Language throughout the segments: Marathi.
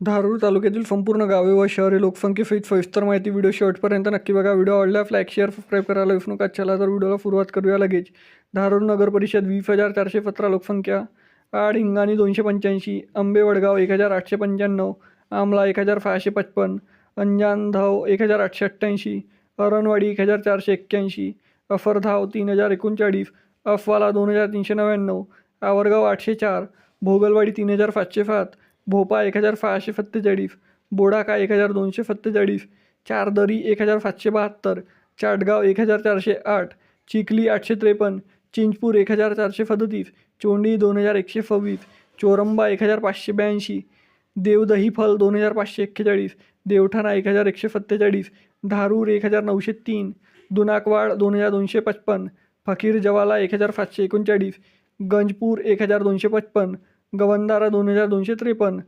धारूर तालुक्यातील संपूर्ण गावे व शहरे लोकसंख्येसहित सविस्तर माहिती व्हिडिओ शेवटपर्यंत नक्की बघा. व्हिडिओ आवडल्यास लाईक शेअर सबस्क्राईब करायला विसरू नका. चला तर व्हिडिओला सुरुवात करूया लगेच. धारूर नगर परिषद वीस हजार चारशे सतरा लोकसंख्या आड हिंगाणी दोनशे पंच्याऐंशी आंबे वडगाव एक हजार आठशे पंच्याण्णव आमला एक हजार सहाशे पचपन अंजान धाव एक हजार आठशे अठ्ठ्याऐंशी अरणवाडी एक हजार चारशे एक्क्याऐंशी अफरधाव तीन हजार एकोणचाळीस अफवाला दोन हजार तीनशे नव्याण्णव आवरगाव आठशे चार भोगलवाडी तीन हजार सातशे सात भोपा एक हजार सहाशे सत्तेचाळीस बोडाका एक हजार दोनशे सत्तेचाळीस चारदरी एक हजार सातशे बहात्तर चाटगाव एक हजार चारशे आठ चिखली आठशे त्रेपन्न चिंचपूर एक हजार चारशे सदतीस चोंडी दोन हजार एकशे सव्वीस चोरंबा एक हजार पाचशे ब्याऐंशी देवदही फल दोन हजार पाचशे एक्केचाळीस देवठाणा एक हजार एकशे सत्तेचाळीस धारूर एक हजार नऊशे तीन दुनाकवाड दोन हजार दोनशे पचपन्न फकीर जवाला एक हजार सातशे एकोणचाळीस गंजपूर एक हजार दोनशे पचपन्न गवंदारा दोन हजार दोनशे त्रेपन्न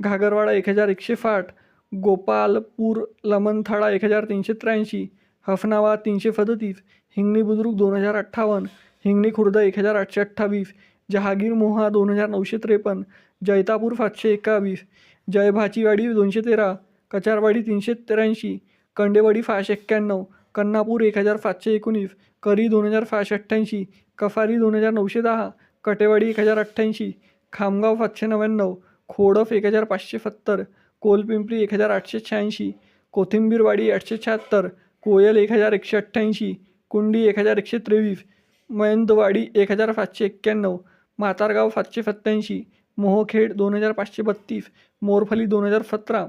घागरवाडा एक हजार एकशे साठ गोपालपूर लमनथाळा एक हजार तीनशे त्र्याऐंशी हफनावा तीनशे सदतीस हिंगणी बुद्रुक दोन हजार अठ्ठावन्न हिंगणी खुर्द एक हजार आठशे अठ्ठावीस जहागीर मोहा दोन हजार नऊशे त्रेपन्न जैतापूर सातशे एकावीस जयभाचीवाडी दोनशे तेरा कचारवाडी तीनशे त्र्याऐंशी कंडेवाडी सहाशे एक्क्याण्णव कन्नापूर एक हजार सातशे एकोणीस करी दोन हजार सहाशे अठ्ठ्याऐंशी कफारी दोन हजार नऊशे दहा कटेवाडी एक हजार अठ्ठ्याऐंशी खामगाव सातशे नव्याण्णव खोडफ एक हजार पाचशे सत्तर कोलपिंपरी एक हजार आठशे शहाऐंशी कोथिंबीरवाडी आठशे शहात्तर कोयल एक हजार एकशे अठ्ठ्याऐंशी कुंडी एक हजार एकशे त्रेवीस मयंतवाडी एक हजार सातशे एक्क्याण्णव म्हातारगाव सातशे सत्त्याऐंशी मोहखेड दोन हजार पाचशे बत्तीस मोरफली दोन हजार सतरा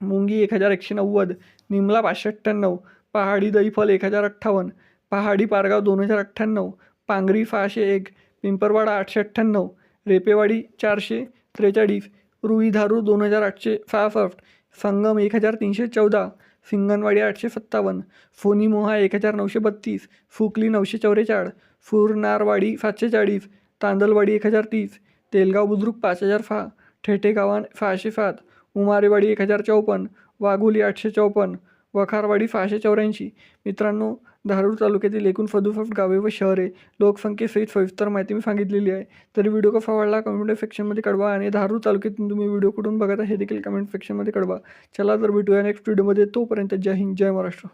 मुंगी एक हजार एकशे नव्वद निमला पाचशे अठ्ठ्याण्णव पहाडी दहीफल एक हजार अठ्ठावन्न पहाडी पारगाव दोन हजार अठ्ठ्याण्णव पांगरी सहाशे एक पिंपरवाडा आठशे अठ्ठ्याण्णव रेपेवाडी चारशे त्रेचाळीस रुईधारू दोन हजार आठशे सहासष्ट संगम एक हजार तीनशे चौदा सिंगणवाडी आठशे सत्तावन्न फोनी मोहा एक हजार नऊशे बत्तीस फुकली नऊशे चौवेचाळ फुरनारवाडी सातशे चाळीस तांदलवाडी एक हजार तीस तेलगाव बुद्रुक पाच हजार सहा ठेठेगावान सहाशे सात उमारेवाडी एक हजार चौपन्न वाघोली आठशे चौपन्न वखारवाडी सहाशे चौऱ्याऐंशी. मित्रांनो धारूर तालुक्यातील एकूण सदुसष्ट गावे व शहरे लोकसंख्येसहित सविस्तर माहिती मी सांगितलेली आहे. तरी व्हिडिओ कसा आवडला कमेंट सेक्शनमध्ये कळवा आणि धारूर तालुक्यातून तुम्ही व्हिडिओ कुठून बघत आहे हे देखील कमेंट सेक्शनमध्ये कळवा. चला तर भेटूया नेक्स्ट व्हिडिओमध्ये तोपर्यंत जय हिंद जय महाराष्ट्र.